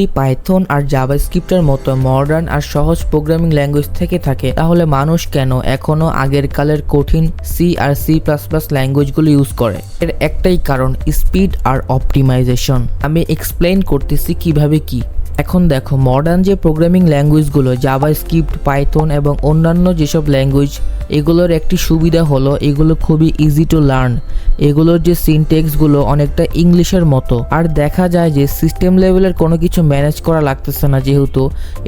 যদি পাইথন আর জাভাস্ক্রিপ্টের মতো মডার্ন আর সহজ প্রোগ্রামিং ল্যাঙ্গুয়েজ থেকে থাকে, তাহলে মানুষ কেন এখনও আগের কালের কঠিন সি আর সি প্লাস প্লাস ল্যাঙ্গুয়েজগুলো ইউজ করে? এর একটাই কারণ স্পিড আর অপটিমাইজেশন আমি এক্সপ্লেইন করতেছি কীভাবে কি। এখন দেখো মডার্ন যে প্রোগ্রামিং ল্যাঙ্গুয়েজগুলো জাভা স্ক্রিপ্ট পাইথন এবং অন্যান্য যেসব ল্যাঙ্গুয়েজ এগুলোর একটি সুবিধা হলো এগুলো খুবই ইজি টু লার্ন এগুলোর যে সিনটেক্সগুলো অনেকটা ইংলিশের মতো। আর দেখা যায় যে সিস্টেম লেভেলের কোনো কিছু ম্যানেজ করা লাগতেছে না যেহেতু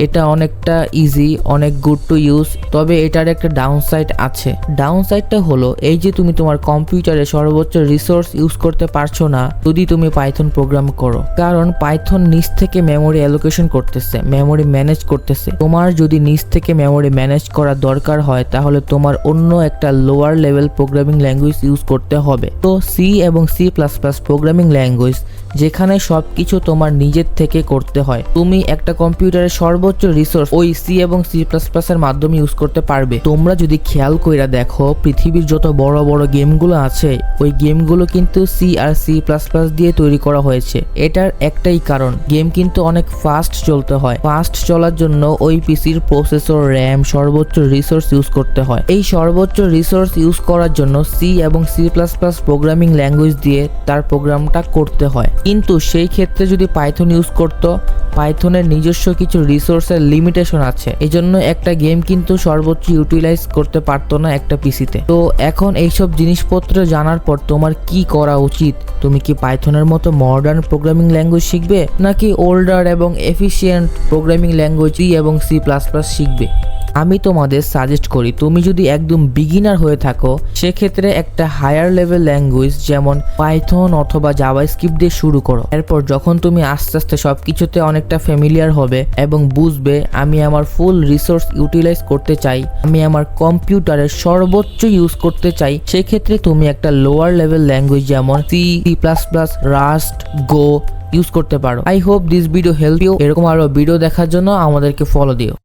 এটা অনেকটা ইজি অনেক গুড টু ইউজ তবে এটার একটা ডাউন সাইড আছে। ডাউন সাইডটা হলো এই যে তুমি তোমার কম্পিউটারে সর্বোচ্চ রিসোর্স ইউজ করতে পারছ না, যদি তুমি পাইথন প্রোগ্রাম করো। কারণ পাইথন নিচ থেকে মেমোরি অ্যালোকেশন করতেছে মেমোরি ম্যানেজ করতেছে। তোমার যদি নিচ থেকে মেমোরি ম্যানেজ করা দরকার হয়, তাহলে তোমার অন্য একটা lower level programming language use করতে হবে। তো সি এবং C plus plus programming language যেখানে সব কিছু তোমার নিজের থেকে করতে হয়। তুমি একটা কম্পিউটারের সর্বোচ্চ রিসোর্স ওই সি এবং সি প্লাস প্লাস এর মাধ্যমে ইউজ করতে পারবে। তোমরা যদি খেয়াল কইরা দেখো, পৃথিবীর যত বড় বড় গেমগুলো আছে, ওই গেমগুলো কিন্তু সি আর সি প্লাস প্লাস দিয়ে তৈরি করা হয়েছে। এটার একটাই কারণ, গেম কিন্তু অনেক ফাস্ট চলতে হয়। ফাস্ট চলার জন্য ওই পিসির প্রসেসর র্যাম সর্বোচ্চ রিসোর্স ইউজ করতে হয়। এই সর্বোচ্চ রিসোর্স ইউজ করার জন্য সি এবং C plus plus programming language দিয়ে তার প্রোগ্রামটা করতে হয়। কিন্তু সেই ক্ষেত্রে যদি পাইথন ইউজ করতো পাইথনের নিজস্ব কিছু রিসোর্সের লিমিটেশন আছে। এজন্য একটা গেম কিন্তু সর্বোচ্চ ইউটিলাইজ করতে পারতো না একটা পিসিতে তো এখন এইসব জিনিসপত্র জানার পর তোমার কি করা উচিত? তুমি কি পাইথনের মতো মডার্ন প্রোগ্রামিং ল্যাঙ্গুয়েজ শিখবে, নাকি ওল্ডার এবং এফিসিয়েন্ট প্রোগ্রামিং ল্যাঙ্গুয়েজ এবং সি প্লাস প্লাস শিখবে? আমি তোমাদের সাজেস্ট করি, তুমি যদি একদম বিগিনার হয়ে থাকো, সেক্ষেত্রে একটা হায়ার লেভেল ল্যাঙ্গুয়েজ যেমন পাইথন অথবা জাভা স্ক্রিপ্ট দিয়ে শুরু করো। এরপর যখন তুমি আস্তে আস্তে সব কিছুতে অনেকটা ফ্যামিলিয়ার হবে এবং বুঝবে, আমি আমার ফুল রিসোর্স ইউটিলাইজ করতে চাই, আমি আমার কম্পিউটারের সর্বোচ্চ ইউজ করতে চাই, সেক্ষেত্রে তুমি একটা লোয়ার লেভেল ল্যাঙ্গুয়েজ যেমন C C plus plus Rust Go use করতে পারো। I hope this video help you এরকম আরও ভিডিও দেখার জন্য আমাদেরকে ফলো দিও।